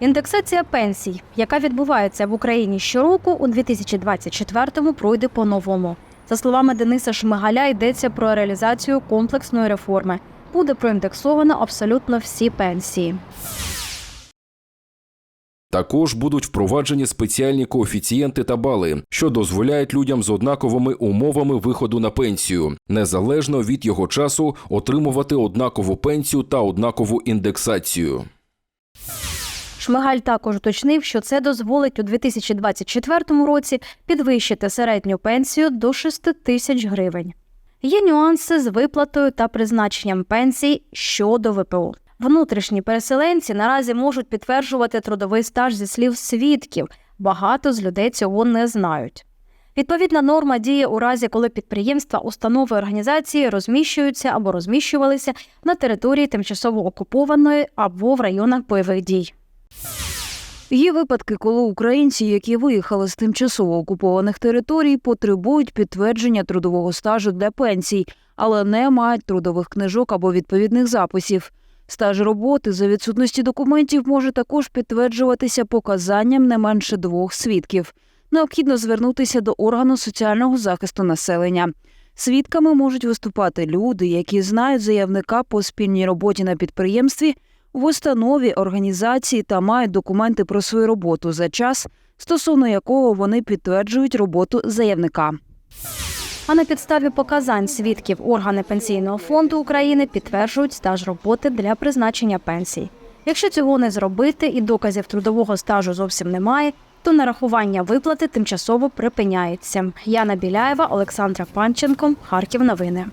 Індексація пенсій, яка відбувається в Україні щороку, у 2024-му пройде по-новому. За словами Дениса Шмигаля, йдеться про реалізацію комплексної реформи. Буде проіндексовано абсолютно всі пенсії. Також будуть впроваджені спеціальні коефіцієнти та бали, що дозволяють людям з однаковими умовами виходу на пенсію, незалежно від його часу отримувати однакову пенсію та однакову індексацію. Шмигаль також уточнив, що це дозволить у 2024 році підвищити середню пенсію до 6 тисяч гривень. Є нюанси з виплатою та призначенням пенсій щодо ВПО. Внутрішні переселенці наразі можуть підтверджувати трудовий стаж зі слів свідків. Багато з людей цього не знають. Відповідна норма діє у разі, коли підприємства, установи організації розміщуються або розміщувалися на території тимчасово окупованої або в районах бойових дій. Є випадки, коли українці, які виїхали з тимчасово окупованих територій, потребують підтвердження трудового стажу для пенсій, але не мають трудових книжок або відповідних записів. Стаж роботи за відсутності документів може також підтверджуватися показанням не менше двох свідків. Необхідно звернутися до органу соціального захисту населення. Свідками можуть виступати люди, які знають заявника по спільній роботі на підприємстві, в установі, організації та мають документи про свою роботу за час, стосовно якого вони підтверджують роботу заявника. А на підставі показань свідків органи Пенсійного фонду України підтверджують стаж роботи для призначення пенсій. Якщо цього не зробити і доказів трудового стажу зовсім немає, то нарахування виплати тимчасово припиняється. Яна Біляєва, Олександра Панченко, Харків. Новини.